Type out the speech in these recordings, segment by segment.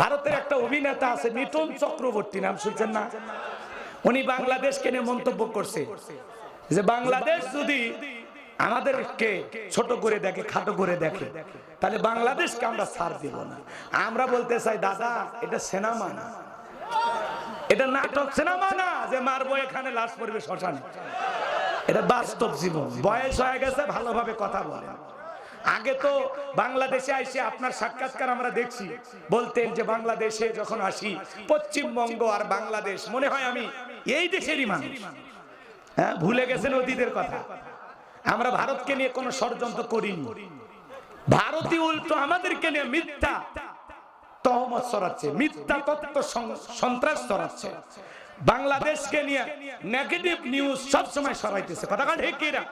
ভারতের একটা অভিনেতা আছে, মিঠুন চক্রবর্তী, নাম শুনছেন না? উনি বাংলাদেশকে নিয়ে মন্তব্য করছে যে বাংলাদেশ যদি আমাদেরকে ছোট করে দেখে, খাটো করে দেখে, তাহলে বাংলাদেশকে আমরা ছাড় দিব না। আমরা বলতে চাই, দাদা, এটা সিনেমা না। এটা নাটক সিনেমা না যে মারবো এখানে লাশ পড়বে শ্মশানে। এটা বাস্তব জীবন। বয়স হয়ে গেছে, ভালোভাবে কথা বলেন। আগে তো বাংলাদেশে আইসে আপনার সাক্ষাৎকার আমরা দেখছি। বলতেন যে বাংলাদেশে যখন আসি, পশ্চিমবঙ্গ আর বাংলাদেশ, মনে হয় আমি এই দেশেরই মানুষ। হ্যাঁ ভুলে গেছেন অতীতের কথা। আমরা ভারতকে নিয়ে কোনো ষড়যন্ত্র করিনি। ভারতীয় উল্টো, আমাদেরকে নিয়ে মিথ্যা তহমত ছড়াচ্ছে, মিথ্যা তত্ত্ব সন্ত্রাস ছড়াচ্ছে। বাংলাদেশকে নিয়ে নেগেটিভ নিউজ সব সময় ছড়াইতেছে। কথা কিনা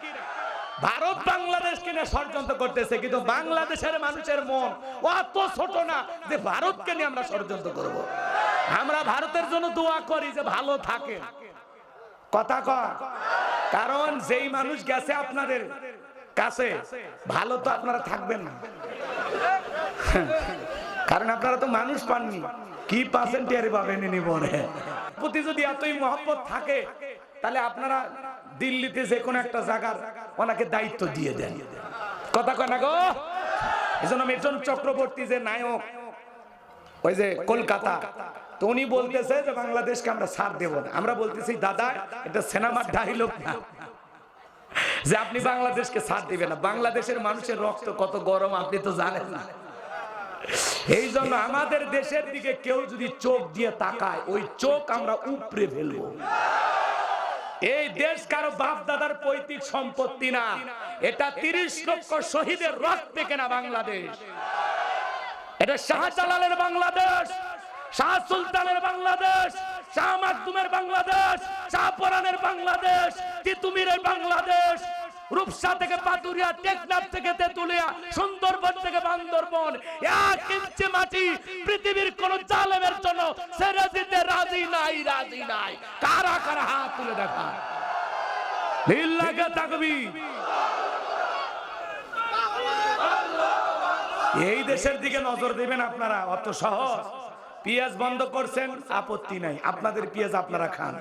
ভারত বাংলাদেশকে নিয়ে ষড়যন্ত্র করতেছে, কিন্তু বাংলাদেশের মানুষের মন অত ছোট না যে ভারতকে নিয়ে আমরা ষড়যন্ত্র করব। আমরা ভারতের জন্য দোয়া করি যে ভালো থাকে। কথা কারণ যেই মানুষ গেছে আপনাদের কাছে, ভালো তো আপনারা থাকবেন না। কারণ আপনারা তো মানুষ পাননি। কি পার্সেন্ট টিয়ারি পাবেন ইনি বলে? প্রতি যদি এতই মহব্বত থাকে, তাহলে আপনারা দিল্লিতে যে কোনো একটা জায়গার ওনাকে দায়িত্ব দিয়ে দেন। কথা কয় না গো? এই জন্য মিঠুন চক্রবর্তী যে নায়ক, ওই যে কলকাতা, তো উনি বলতেছে যে বাংলাদেশকে আমরা ছাড় দেব না। আমরা বলতেছি, দাদা, এটা সিনেমার ডায়লগ না। যে আপনি বাংলাদেশকে ছাড় দিবেন না। বাংলাদেশের মানুষের রক্ত কত গরম, আপনি তো জানেন না। এই জন্য আমাদের দেশের দিকে কেউ যদি চোখ দিয়ে তাকায়, ওই চোখ আমরা উপড়ে ফেলব। এই দেশ কারও বাপ দাদার পৈতৃক সম্পত্তি না। এটা তিরিশ লক্ষ শহীদের রক্তে কেনা বাংলাদেশ। এটা শাহজালালের বাংলাদেশ, শাহ সুলতানের বাংলাদেশ, শাহ মাকদুমের বাংলাদেশ, শাহ পরানের বাংলাদেশ, তিতুমিরের বাংলাদেশ রূপসা থেকে পাতুরিয়া টেকনাফ থেকে তেতুলিয়া, সুন্দরবন থেকে বান্দরবন। এক ইঞ্চি মাটি পৃথিবীর কোন জালেমের জন্য ছেড়ে দিতে রাজি নাই রাজি নাই। কারা কারা হাত তুলে দেখা লিল্লাকে তাকবি এই দেশের দিকে নজর দেবেন আপনারা, অত সহজ। পেঁয়াজ বন্ধ করছেন, আপত্তি নাই। আপনাদের পেঁয়াজ আপনারা খান।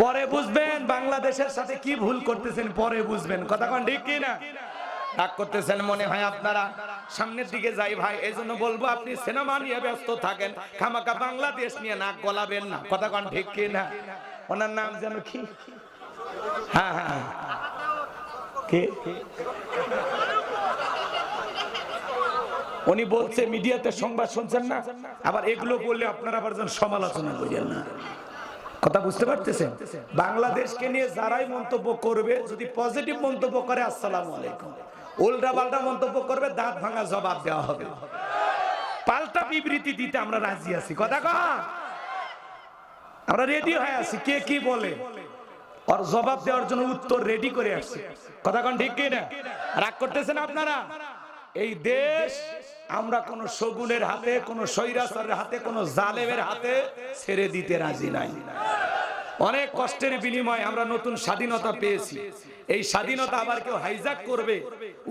পরে বুঝবেন বাংলাদেশের সাথে কি ভুল করতেছেন, পরে বুঝবেন। কথা কোন ঠিক না? রাগ করতেছেন মনে হয় আপনারা? সামনের দিকে যাই ভাই এই জন্য বলব আপনি সিনেমা নিয়ে ব্যস্ত থাকেন খামাকা বাংলাদেশ নিয়ে নাক গলাবেন না। কথা কোন ঠিক কি না? ওনার নাম যেন কি? হ্যাঁ হ্যাঁ কে? উনি বলছে, মিডিয়াতে সংবাদ শুনছেন না? আবার এগুলো বললে আপনারা আবার সমালোচনা করেন না। কথা বুঝতে পারতেছেন? বাংলাদেশকে নিয়ে যারাই মন্তব্য করবে, যদি পজিটিভ মন্তব্য করে, আসসালামু আলাইকুম। উল্টা পাল্টা মন্তব্য করবে, দাঁত ভাঙা জবাব দেওয়া হবে। পাল্টা বিবৃতি দিতে আমরা রাজি আছি। কথা কহ আমরা রেডি হয়ে আছি। কে কি বলে? আর জবাব দেওয়ার জন্য উত্তর রেডি করে আসছে। কথা কোন, ঠিক কি না? রাগ করতেছেন আপনারা? এই দেশ আমরা কোন শগুনের হাতে, কোন সৈরাসরের হাতে, কোন জালেমের হাতে ছেড়ে দিতে রাজি নাই। অনেক কষ্টের বিনিময়ে আমরা নতুন স্বাধীনতা পেয়েছি। এই স্বাধীনতা আবার কেউ হাইজাক করবে,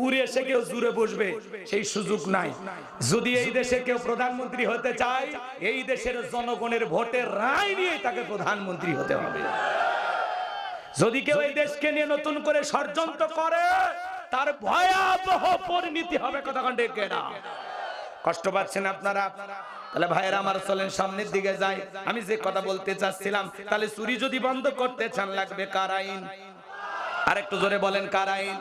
উড়ে এসে কেউ জুড়ে বসবে, সেই সুযোগ নাই। যদি এই দেশে কেউ প্রধানমন্ত্রী হতে চায়, এই দেশের জনগণের ভোটের রায় নিয়ে তাকে প্রধানমন্ত্রী হতে হবে। যদি কেউ এই দেশকে নিয়ে নতুন করে ষড়যন্ত্র করে, তার ভয়াবহ পরিণতি হবে কতক্ষণ ডেকে না কষ্ট পাচ্ছেন আপনারা? তাহলে ভাইয়েরা আমার চলেন সামনের দিকে যাই। আমি যে কথা বলতে চাচ্ছিলাম, তাহলে চুরি যদি বন্ধ করতে চান লাগবে কার আইন? আরেকটু জোরে বলেন কার আইন?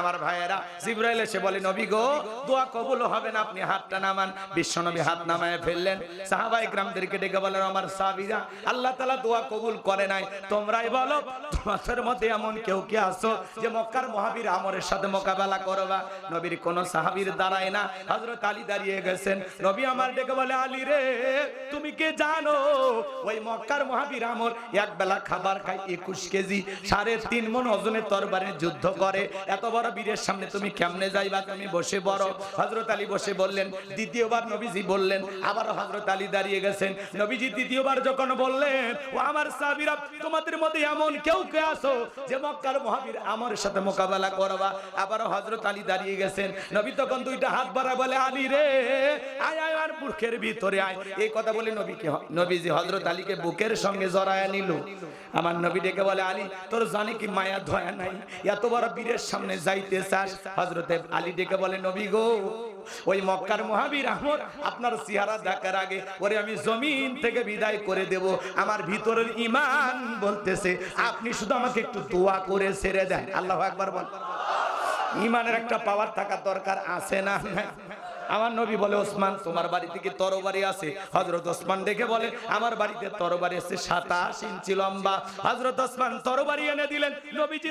আমার ভাইয়েরা, জিব্রাইল এসে বলে, নবী গো, দোয়া কবুল হবে না, আপনি হাতটা নামান। বিশ্ব নবী হাত নামায় ফেললেন। সাহাবাই গ্রামদেরকে ডেকে বলেন আমার সাহাবীরা আল্লাহ তাআলা দোয়া কবুল করে নাই। তোমরাই বলো, তোমাদের মধ্যে এমন কেউ কি আছো যে মক্কার মহাবীর আমরের সাথে মোকাবেলা করবা? নবীর কোন সাহাবীর দাঁড়ায় না। হযরত আলী দাঁড়িয়ে গেছেন। নবী আমার ডেকে বলে, আলী রে, তুমি কে জানো? ওই মক্কার মহাবীর আমর এক বেলা খাবার খায় একুশ কেজি, সাড়ে তিন মন ওজনের তরবারে যুদ্ধ করে। এত বড় বীরের সামনে তুমি কেমনে যাইবা? তুমি বসে বড় হজরত আলী বসে বললেন, দ্বিতীয়বার নবীজি বললেন। আবার হজরত আলী দাঁড়িয়ে গেছেন। নবীজি দ্বিতীয়বার যখন বললেন, ও আমার সাবিরা তোমাদের মধ্যে এমন কেউ কে আসো যে মক্কার মহাবীর আমরের সাথে মোকাবেলা করবা? আবার হজরত আলী দাঁড়িয়ে গেছেন। নবী তখন দুইটা হাত বাড়া বলে, আলী রে, আয় আয় আর বুকের ভিতরে আয়। এই কথা বলে নবীকে নবীজি হযরত আলীকে বুকের সঙ্গে জড়ায় নিল। আমার নবী ডেকে বলে, আলী, তোর জানে কি মায়া ধয়া নাই? এত বড় বীরের সামনে যাইতে চাস? হজরতে আলী ডেকে বলে, নবী গো, ওই মক্কার মহাবীর আহমদ, আপনার চেহারা দেখার আগে ওরে আমি জমিন থেকে বিদায় করে দেব। আমার ভিতরের ইমান বলতেছে, আপনি শুধু আমাকে একটু দোয়া করে ছেড়ে দেন। আল্লাহ একবার বল। ইমানের একটা পাওয়ার থাকা দরকার আছে না আমার নবী বলে, ওসমান, তোমার বাড়িতে কি তরবারি আছে? হজরত ওসমান দেখে বলে, আমার বাড়িতে তরবারি আছে সাতাশ ইঞ্চি লম্বা। হজরত ওসমান তরবারি এনে দিলেন নবীজি।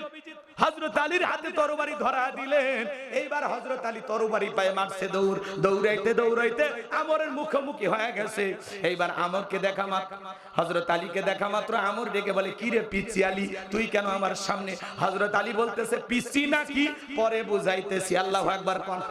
হজরত আলীর হাতে তরবারি ধরা দিলেন। এইবার হজরত আলী তরবারি পায়ে মারছে দৌড়, দৌড়াইতে দৌড়াইতে আমরের মুখোমুখি হয়ে গেছে। এইবার আমরকে দেখা মাত্র হজরত আলীকে দেখা মাত্র আমর ডেকে বলে, কি রে পিচ্ছি আলী, তুই কেন আমার সামনে? হজরত আলী বলতেছে পিচ্ছি নাকি? পরে বুঝাইতেছি, আল্লাহ একবার কন।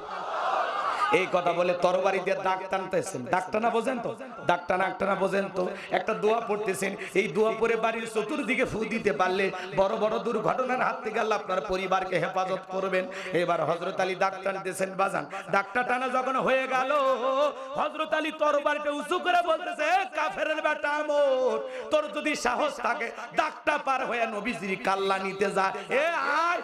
এই কথা বলে তরবারি দিয়ে দাগ টানতেছেন। দাগ টানা বোঝেন তো? দাগ টানা একটানা বোঝেন তো? একটা দোয়া পড়তেছেন, এই দোয়া পরে বাড়ির চতুর্দিকে ফু দিতে পারলে বড় বড় দুর্ঘটনার হাত থেকে আল্লাহ আপনার পরিবারকে হেফাজত করবেন। এবার হজরত আলী দাগ টানতেছেন, বাজান। দাগটা টানা যখন হয়ে গেল হজরত আলী তরবারিটা উঁচু করে বলতেছে, "এ কাফেরের বেটা আমর, তোর যদি সাহস থাকে, দাগটা পার হয়ে নবীজির কাল্লা নিতে যা। এ আয়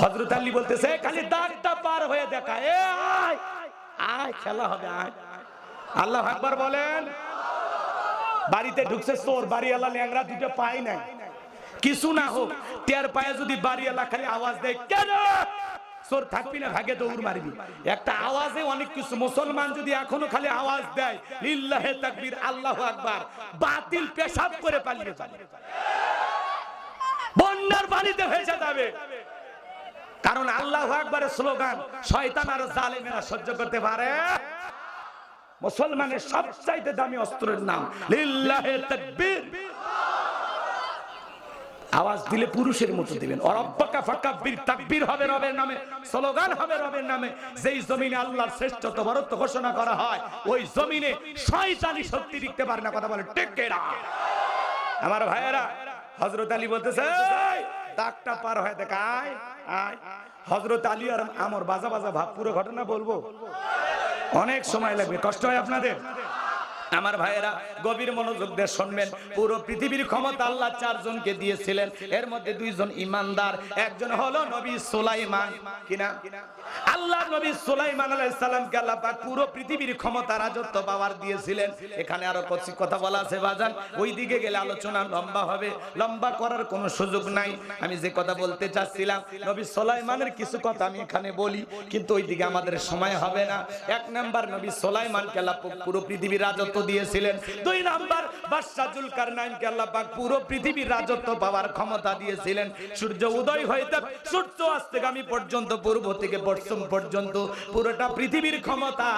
হজরত আলী বলতেছে, খালি দাগটা পার হয়ে দেখা। এ, আয় আয়, খেলা হবে, আয়। আল্লাহ একবার বলেন, বাড়িতে ঢুকছে চোর, বাড়িওয়ালা ল্যাংরা দুটো পাই নাই। কিছু না হোক, টের পায়ে যদি বাড়িওয়ালা খালি আওয়াজ দেয়, কেন? চোর থাকবি না, ভাগে দৌড় মারবি। একটা আওয়াজে অনেক কিছু, মুসলমান যদি এখনও খালি আওয়াজ দেয়, লিল্লাহে তাকবীর, আল্লাহু আকবার। বাতিল পেশাব করে পালিয়ে যাবে। বন্যার পানিতে ভেসে যাবে। কারণ আল্লাহ আকবরের স্লোগান, শয়তান আর জালেমেরা সহ্য করতে পারে। মুসলমানের সবচাইতে দামি অস্ত্রের নাম, লিল্লাহে তাকবীর। আওয়াজ দিলে পুরুষের মতো দিবেন। অরব্বাকা ফাকাব্বির, তাকবীর হবে রবের নামে, স্লোগান হবে রবের নামে। যেই জমিনে আল্লাহর শ্রেষ্ঠত্ব বরত্ব ঘোষণা করা হয়, ওই জমিনে শয়তানি শক্তি দিতে পারে না, কথা বলে টেকেরা। আমার ভাইয়েরা হযরত আলী বলতেছে "এই, দাগটা পার হয় দেখ আয় আয়। হজরত আলী আর আমার বাজা বাজা ভাব পুরো ঘটনা বলব? অনেক সময় লাগবে কষ্ট হয় আপনাদের? আমার ভাইয়েরা, গভীর মনোযোগ দিয়ে শুনবেন। পুরো পৃথিবীর ক্ষমতা আল্লাহ চারজনকে দিয়েছিলেন। এর মধ্যে দুইজন ইমানদার, একজন হলো নবী সুলাইমান। কিনা? আল্লাহ নবী সুলাইমান আলাইহিস আল্লাহ পাক পুরো পৃথিবীর ক্ষমতা, রাজত্ব, পাওয়ার দিয়েছিলেন। এখানে আরও কিছু কথা বলা আছে, বাজান। ওই দিকে গেলে আলোচনা লম্বা হবে। লম্বা করার কোনো সুযোগ নাই। আমি যে কথা বলতে চাচ্ছিলাম, নবী সুলাইমানের কিছু কথা আমি এখানে বলি, কিন্তু ওই দিকে আমাদের সময় হবে না। এক নাম্বার, নবী সুলাইমানকে আল্লাহ পুরো পৃথিবীর রাজত্ব দিয়েছিলেন। দুই নাম্বার বাদশা জুলকারনাইনকে আল্লাহ পাক পুরো পৃথিবীর রাজত্ব পাওয়ার ক্ষমতা দিয়েছিলেন। সূর্য উদয় হইতে সূর্য আমি পর্যন্ত, পূর্ব থেকে পশ্চিম পর্যন্ত পুরোটা পৃথিবীর ক্ষমতা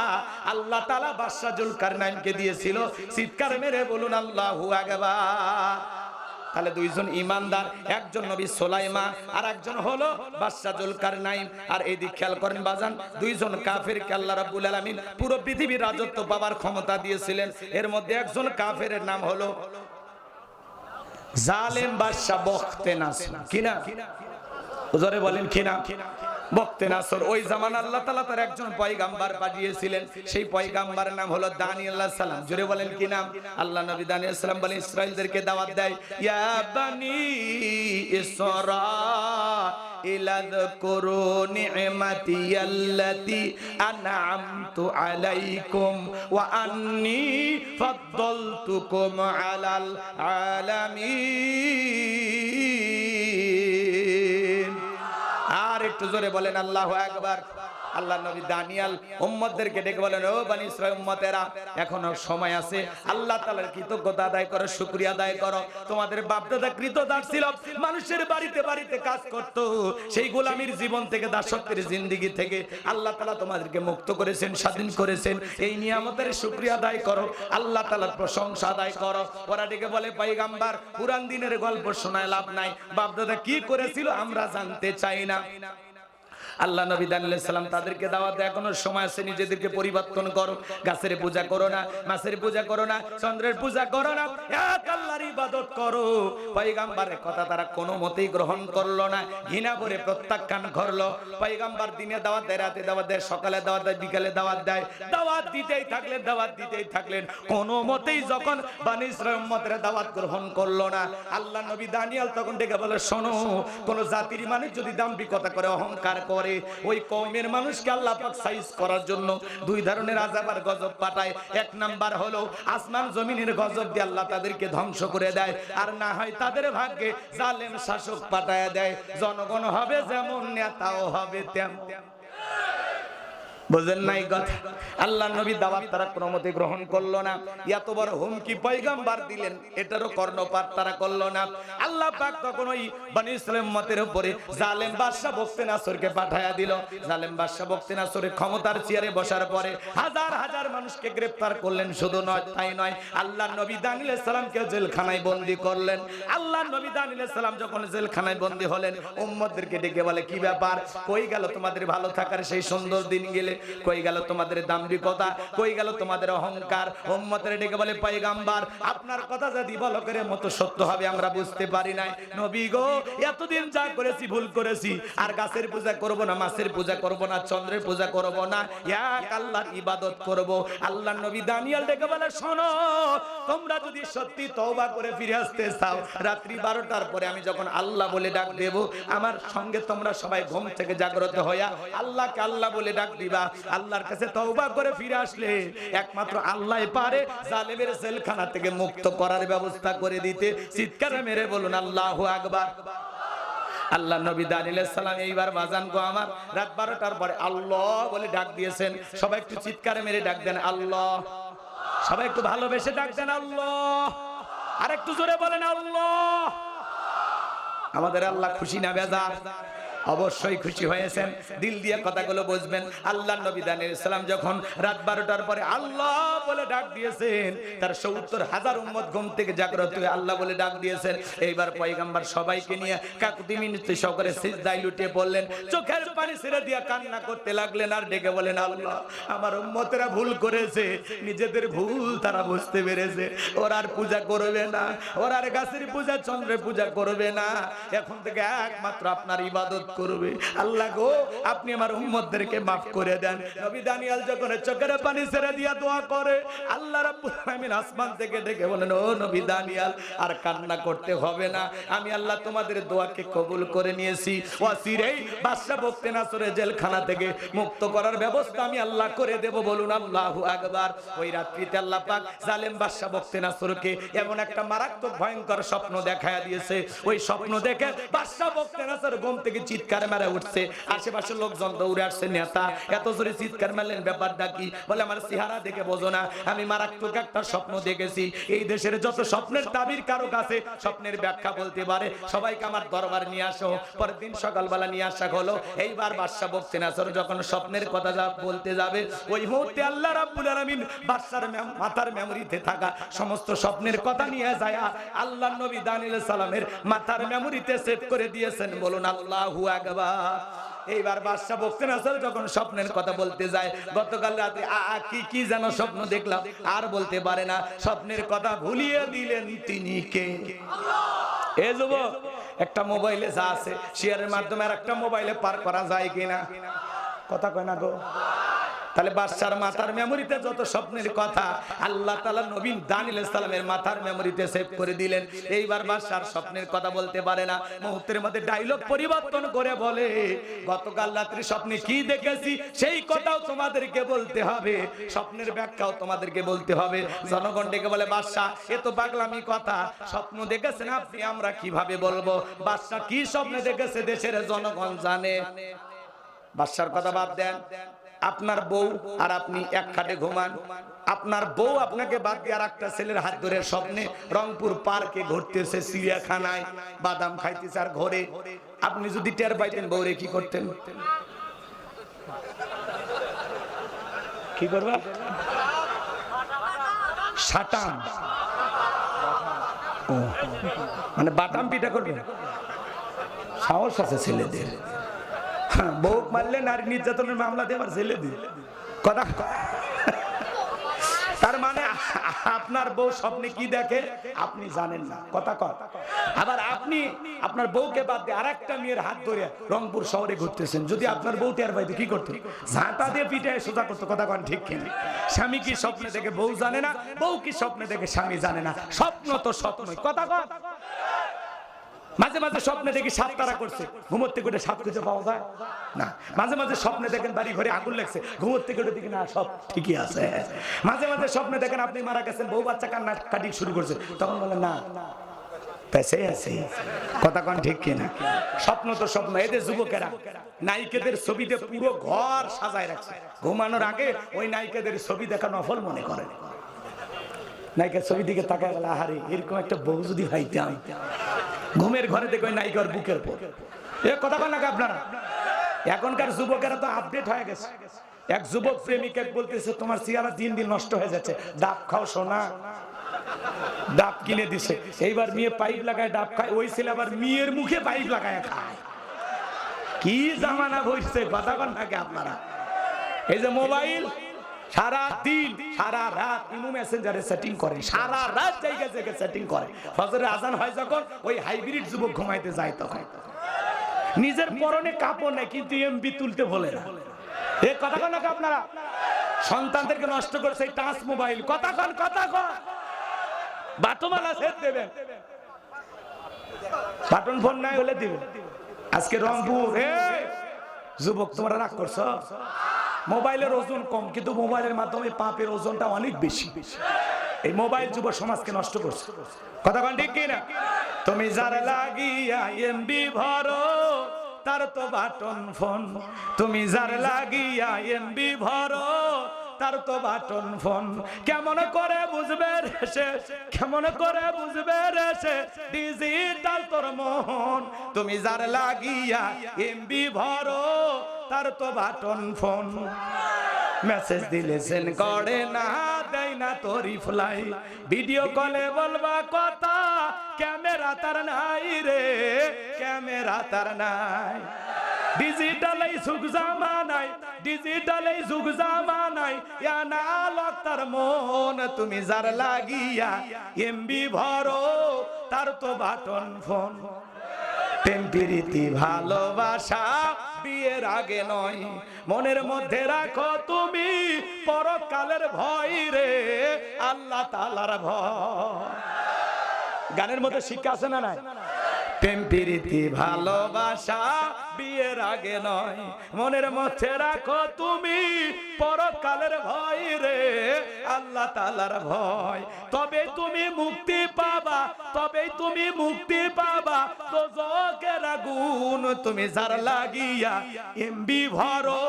আল্লাহ তাআলা বাদশা জুলকারনাইনকে দিয়েছিল। চিৎকার মেরে বলুন, আল্লাহু আকবার। তাহলে দুইজন ইমানদার, একজন নবী সোলাইমান আর একজন হলো বাদশাহ জুলকারনাইন আর এই দিক খেয়াল করেন বাজান, দুইজন কাফের কাল্লা রাব্বুল আলামিন পুরো পৃথিবীর রাজত্ব পাবার ক্ষমতা দিয়েছিলেন। এর মধ্যে একজন কাফের নাম হলো জালেম বাদশাহ বখতে নাস কিনা জোরে বলেন কিনা বক্তে নাসর, ওই জামান আল্লাহ তালা তার একজন পয়গাম্বার পাঠিয়েছিলেন। সেই পয়গাম্বারের নাম হলো দানি আল্লাহ সালাম। জোরে বলেন কি নাম? আল্লাহ নবী দানিয়েল সালাম বলেন ইসরাইলদেরকে দাওয়াত দেয়, ইয়া বানি ইসরা ইলাযকুরু নি'মাতি আল্লাতি আন'আমতু আলাইকুম ওয়া আন্নী ফাদ্দালতুকুম আলাল আলামিন। একটু জোরে বলেন, আল্লাহ একবার আল্লাহ নবী দানিয়াল উম্মতদেরকে ডেকে বলেন, ও বানি ইসরাইল উম্মতেরা, এখনও সময় আছে। আল্লাহ তাআলার কৃতজ্ঞতা আদায় করো, শুকরিয়া আদায় করো। তোমাদের বাপদাদা কৃতদাস ছিল, মানুষের বাড়িতে বাড়িতে কাজ করত। সেই গোলামির জীবন থেকে, দাসত্বের জিন্দেগি থেকে আল্লাহ তাআলা তোমাদেরকে মুক্ত করেছেন, স্বাধীন করেছেন। এই নিয়ামতের শুকরিয়া আদায় করো, আল্লাহ তাআলার প্রশংসা আদায় করো। ওরা ডেকে বলে, পয়গাম্বার পুরান দিনের গল্প শোনায় লাভ নাই। বাপদাদা কি করেছিল আমরা জানতে চাই না। আল্লাহ নবী দানিয়ালাম তাদেরকে দাওয়াত এখনও সময় আছে, নিজেদেরকে পরিবর্তন করো। গাছের পূজা করো না, মাছের পূজা করো না, চন্দ্রের পূজা করো না, এক আল্লাহর ইবাদত করো। পয়গাম্বারের কথা তারা কোনো মতেই গ্রহণ করল না, ঘৃণা করে প্রত্যাখ্যান করল। পয়গাম্বার দিনে দাওয়াত দেয়, রাতে দাওয়াত দেয়, সকালে দাওয়াত দেয়, বিকালে দাওয়াত দেয়। দাওয়াত দিতেই থাকলেন, দাওয়াত দিতেই থাকলেন। কোনো মতেই যখন বানি ইসরায়েল দাওয়াত গ্রহণ করল না, আল্লাহ নবী দানিয়াল তখন ডেকে বলে, শোনো, কোন জাতির মানুষ যদি দাম্ভিকতা করে, অহংকার করে ওই কওমের মানুষকে আল্লাহ পাক সাইজ করার জন্য দুই ধরনের আযাব আর গজব পাঠায়। এক নাম্বার হলো আসমান জমিনের গজব দিয়ে আল্লাহ তাদেরকে ধ্বংস করে দেয়। আর না হয় তাদের ভাগ্যে জালেম শাসক পাঠায় দেয়। জনগণ হবে যেমন নেতাও হবে তেমন বুঝেন নাই কথা। আল্লাহ নবী দাওয়াত তারা ক্রমতে গ্রহণ করল না। এত বড় হুমকি পয়গাম্বার দিলেন। এটারও কর্ণপাত তারা করল না। আল্লাহ পাক তখন ওই বানি ইসলাম মতের উপরে জালেম বাদশাহ বক্তে নাসরকে পাঠায়া দিল। জালেম বাদশাহ বক্তে নাসরে ক্ষমতার চেয়ারে বসার পরে হাজার হাজার মানুষকে গ্রেফতার করলেন। শুধু নয়, তাই নয়, আল্লাহ নবী দানিল সালামকে জেলখানায় বন্দি করলেন। আল্লাহ নবী দানিল সালাম যখন জেলখানায় বন্দি হলেন, উম্মতদেরকে ডেকে বলে, কি ব্যাপার? কই গেল তোমাদের ভালো থাকার সেই সুন্দর দিন গেলে? কই গেল তোমাদের দাম্ভিকতা? কই গেল তোমাদের অহংকার? উম্মতের ডেকে বলে, পয়গাম্বার, আপনার কথা যদি বলো করে, মতো সত্য হবে, আমরা বুঝতে পারি নাই। নবী গো, এতদিন যা করেছি, ভুল করেছি। আর গাছের পূজা করব না, মাছের পূজা করব না, চন্দ্রের পূজা করব না, এক আল্লাহর ইবাদত করব। আল্লাহ নবী দানিয়াল ডেকে বলে, শোনো, তোমরা যদি সত্যি তওবা করে ফিরে আসতে চাও, রাত্রি বারোটার পরে আমি যখন আল্লাহ বলে ডাক দেব, আমার সঙ্গে তোমরা সবাই ঘুম থেকে জাগ্রত হইয়া আল্লাহকে আল্লাহ বলে ডাক দিবা। আল্লাহর কাছে তওবা করে ফিরে আসলে, একমাত্র আল্লাহই পারে জালেমের জেলখানা থেকে মুক্ত করার ব্যবস্থা করে দিতে। চিৎকার মেরে বলুন, আল্লাহু আকবার। আল্লাহ নবী দানিল সালাম এইবার বাজান গো আমার, রাত বারোটার পরে আল্লাহ বলে ডাক দিয়েছেন। সবাই একটু চিৎকারে মেরে ডাক দেন, আল্লাহ। সবাই একটু ভালোবেসে ডাক দেন, আল্লাহ। আর একটু জোরে বলেন, আল্লাহ। আমাদের আল্লাহ খুশি না, বেজার। অবশ্যই খুশি হয়েছেন। দিল দিয়ে কথাগুলো বুঝবেন। আল্লাহ নবী দানির সালাম যখন রাত বারোটার পরে আল্লাহ বলে ডাক দিয়েছেন, তার সত্তর হাজার উম্মত ঘুম থেকে জাগ্রত হয়ে আল্লাহ বলে ডাক দিয়েছেন। এইবার পয়গাম্বার সবাইকে নিয়ে কাকুতি মিনতি সহকারে সিজদায় লুটিয়ে পড়লেন। চোখের পানি ছেড়ে দিয়া কান্না করতে লাগলেন আর ডেকে বলেন, আল্লাহ, আমার উম্মতেরা ভুল করেছে, নিজেদের ভুল তারা বুঝতে পেরেছে। ওরা আর পূজা করবে না, ওরা আর গাছের পূজা, চন্দ্রের পূজা করবে না। এখন থেকে একমাত্র আপনার ইবাদত করবে। আল্লাহ গো, আপনি আমার উম্মতদেরকে মাফ করে দেন। নবী দানিয়াল যখন চোখের পানি ছেড়ে দিয়া দোয়া করে, আল্লাহ রাব্বুল আলামিন আসমান থেকে ডেকে বলেন, ও নবী দানিয়াল, আর কান্না করতে হবে না। আমি আল্লাহ তোমাদের দোয়াকে কবুল করে নিয়েছি। ওয়াসিরেই বাদশা বক্তে নাসরে জেলখানা থেকে মুক্ত করার ব্যবস্থা আমি আল্লাহ করে দেব বলুন, আল্লাহু আকবার। ওই রাত্রিতে আল্লাহ পাক জালেম বাদশা বক্তে নাসরকে এমন একটা মারাত্মক ভয়ঙ্কর স্বপ্ন দেখায়া দিয়েছে। ওই স্বপ্ন দেখে বাদশা বক্তে নাসর ঘুম থেকে চিৎকার মেরে উঠছে। আশেপাশের লোকজন দৌড়ে আসছে, নেতা, এত জোরে চিৎকার মারলেন ব্যাপারটা কি? বলে, আমার চেহারা দেখে বোঝো না, আমি মারাত্মক একটা স্বপ্ন দেখেছি। এই দেশের যত স্বপ্নের দাবির কারও কাছে স্বপ্নের ব্যাখ্যা বলতে পারে। সবাইকে আমার দরবার নিয়ে আসো। পরের দিন সকালবেলা নিয়ে আসা হলো। এইবার বাদশা বকতে নাসর যখন স্বপ্নের কথা যা বলতে যাবে, ওই মুহূর্তে আল্লাহ রাব্বুল আলামিন বাদশার মাথার মেমোরিতে থাকা সমস্ত স্বপ্নের কথা নিয়ে যায়। আল্লাহ নবী দানিল সালামের মাথার মেমোরিতে সেভ করে দিয়েছেন। বলুন, আল্লাহু আকবার এইবার বাদশা বকতে নাসর যখন স্বপ্নের কথা বলতে যায়। গতকাল রাতে কি কি যেন স্বপ্ন দেখলাম। আর বলতে পারে না। স্বপ্নের কথা ভুলিয়ে দিলেন তিনি কে? এ যুবক, একটা মোবাইলে যা আছে শেয়ারের মাধ্যমে আর একটা মোবাইলে পার করা যায় কিনা? কথা কয় না গো। তাহলে বাদশার মাথার মেমোরিতে যত স্বপ্নের কথা, আল্লাহ তাআলা নবীন দানিল সালামের মাথার মেমোরিতে সেভ করে দিলেন। এইবার বাদশার স্বপ্নের কথা বলতে পারে না। মুহূর্তের মধ্যে ডায়লগ পরিবর্তন করে বলে, গতকাল রাত্রি স্বপ্নে কি দেখেছি, সেই কথাও তোমাদেরকে বলতে হবে। স্বপ্নের ব্যাখ্যাও তোমাদেরকে বলতে হবে। জনগণ ডেকে বলে বাদশাহ এ তো পাগলামি কথা। স্বপ্ন দেখেছেন আপনি, আমরা কীভাবে বলব? বাদশাহ কি স্বপ্নে দেখেছে দেশের জনগণ জানে। বাদশার কথা বাদ দেন। আপনার বউ আর আপনি এক খাটে ঘুমান। আপনার বউ আপনাকে বাদ দিয়ে আর একটা ছেলের হাত ধরে স্বপ্নে রংপুর পার্কে ঘুরতেছে চিড়িয়াখানায়, বাদাম খাইতেছে আর ঘরে। আপনি যদি টের পাইতেন বউরে কি করতেন? কি করবা? সাটাম। মানে বাটাম পিঠা করবে? সাহস আছে ছেলেদের। বউ মারলে নারী নির্যাতনের মামলা দিয়ে আবার জেলে দিই কথা? তার মানে আপনার বউ স্বপ্নে কি দেখে? আপনি জানেন না। কথা কর আবার আপনি আপনার বউকে বাদ দিয়ে আরেকটা মেয়ের হাত ধরে রংপুর শহরে ঘুরতেছেন। যদি আপনার বউ টের পাইতো, কি করতো? ঝাঁটা দিয়ে পিঠে সোজা করতো। কথা কন ঠিক কিনা? স্বামী কি স্বপ্নে দেখে বউ জানে না? বউ কি স্বপ্নে দেখে স্বামী জানে না? স্বপ্ন তো স্বপ্নই। কথা কন। মাঝে মাঝে স্বপ্নে দেখি সাত তারা করছে। ঘুমোতে করে সাত খুঁজে পাওয়া যায়? না। মাঝে মাঝে স্বপ্নে দেখেন বাড়ি ঘরে আগুন লাগছে। ঘুমোতে করে দেখি, না, সব ঠিকই আছে। মাঝে মাঝে স্বপ্নে দেখেন আপনি মারা গেছেন, বউ বাচ্চা কান্না কাটি শুরু করছে। তখন বলেন না পেছে আছে। কথা কন ঠিক কিনা? স্বপ্ন তো স্বপ্ন। এদের যুবকেরা, নায়িকাদের ছবিতে পুরো ঘর সাজায় রাখছে। ঘুমানোর আগে ওই নায়িকাদের ছবি দেখা নফল মনে করে। নায়িকার ছবি দিকে তাকায় গেল আহারে, এরকম একটা বউ যদি ভাইতাম ঘুমের ঘরে দেখো ওই নায়িকার বুকের পর এ কথা বল নাকি আপনারা? এখনকার যুবকেরা তো আপডেট হয়ে গেছে। এক যুবক প্রেমিকা বলতেছে, তোমার চেহারা দিন দিন নষ্ট হয়ে যাচ্ছে। ডাব খাও সোনা। ডাব কিনে দিছে। এইবার মেয়ে পাইপ লাগায় ডাব খায়। ওই ছেলে আবার মেয়ের মুখে পাইপ লাগায় খায়। কি জামানা বসছে, কথা বল নাকি আপনারা? এই যে মোবাইল সারা দিন, সারা রাত মেসেঞ্জারে সেটিং করে, সারা রাত জায়গা সেটিং করে। ফজরের আজান হয় যখন ওই হাইব্রিড যুবক ঘুমাইতে যায় তখন। নিজের পরনে কাপড় নেই, কিন্তু এমবি তুলতে বলে না। এ কথা কন আপনারা? সন্তানদেরকে নষ্ট করছে এই টাচ মোবাইল। কথা কন কথা কন। বাটমালা সেট দেবেন। বাটন ফোন নাই হলে দিবেন। আজকে রংপুর যুবক তোমরা রাগ করছ? মোবাইলের ওজন কম, কিন্তু মোবাইলের মাধ্যমে পাপের ওজনটা অনেক বেশি। এই মোবাইল যুব সমাজকে নষ্ট করছে। কথা কন ঠিক কিনা? তুমি যার লাগিয়া এমবি ভরো, তার তো বাটন ফোন। তুমি যার লাগিয়া এমবি ভরো, তার তো বাটন ফোন। কেমন করে বুঝবে রে সে? কেমন করে বুঝবে রে সে? ডিজিটাল তোর মোহন তুমি যার লাগিয়া এমবি ভরো তার তো বাটন ফোন। মেসেজ দিলে সেন করে না, দেয় না তো রিপ্লাই ভিডিও কলে বলবা কথা ক্যামেরা তার নাই রে ক্যামেরা তার নাই। ডিজিটাল এই যুগ জামানাই ডিজিটাল এই যুগ জামানাই না তার মন তুমি যার লাগিয়া এমবি ভরো, তার তো বাটন ফোন। টেম্পিরিতি ভালোবাসা বিয়ের আগে নয়। মনের মধ্যে রাখো তুমি পরকালের ভয় রে, আল্লাহ তালার ভয়। গানের মধ্যে শিক্ষা আছে না নাই? প্রীতি, ভালোবাসা বিয়ের আগে নয়। মনের মধ্যে রাখো তুমি পরকালের ভয় রে, আল্লাহ তালার ভয়। তবে তুমি মুক্তি পাবা, তবে তুমি মুক্তি পাবা। তো জকের আগুন তুমি যার লাগিয়া, এমবি ভরো,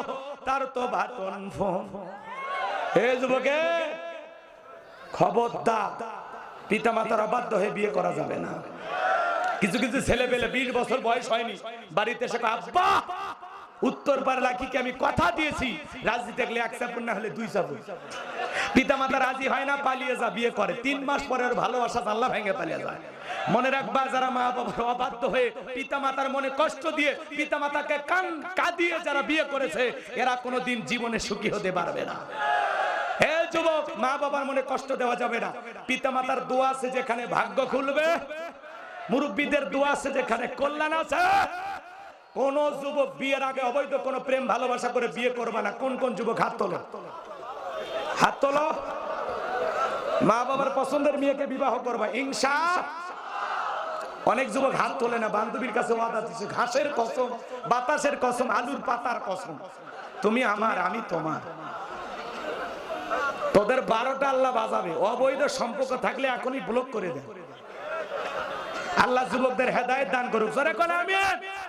তার তো বাটন ফোন। হে যুবকে, খবরদার পিতা মাতার অবাধ্য হয়ে বিয়ে করা যাবে না। কিছু কিছু ছেলে পেলে বিশ বছর বয়স হয়নি। বাড়িতে এসে আব্বা, উত্তর পার লাখিকে আমি কথা দিয়েছি। রাজনীতি দেখলে এক চাপুর না হলে দুই চাপুর পিতা মাতা রাজি হয় না, পালিয়ে যা, বিয়ে করে। তিন মাস পরে ওর ভালোবাসা জানলা ভেঙে পালিয়ে যায়। মনে রাখবা, যারা মা বাবার অবাধ্য হয়ে পিতা মাতার মনে কষ্ট দিয়ে পিতা মাতাকে কান কাঁদিয়ে যারা বিয়ে করেছে, এরা কোনোদিন জীবনে সুখী হতে পারবে না। হে যুবক, মা বাবার মনে কষ্ট দেওয়া যাবে না। পিতা মাতার দোয়া আছে যেখানে ভাগ্য খুলবে। মুরব্বীদের দোয়া আছে যেখানে কল্যাণ আছে। কোন যুবক বিয়ের আগে অবৈধ কোন প্রেম, ভালোবাসা করে বিয়ে করবে না। কোন কোন যুবক? হাত তোলো। হাত তোলো। মা বাবার পছন্দের মেয়েকে বিবাহ করবা। ইনসা অনেক যুবক হাত তোলে না। বান্ধবীর কাছে ওয়াদা দিচ্ছে ঘাসের কসম, বাতাসের কসম, আলুর পাতার কসম। তুমি আমার, আমি তোমার। তোদের বারোটা আল্লাহ বাজাবে। অবৈধ সম্পর্ক থাকলে এখনই ব্লক করে দেয় আল্লাহ যুবকদের হেদায়ত দান করুক। সরে কোন আমিন।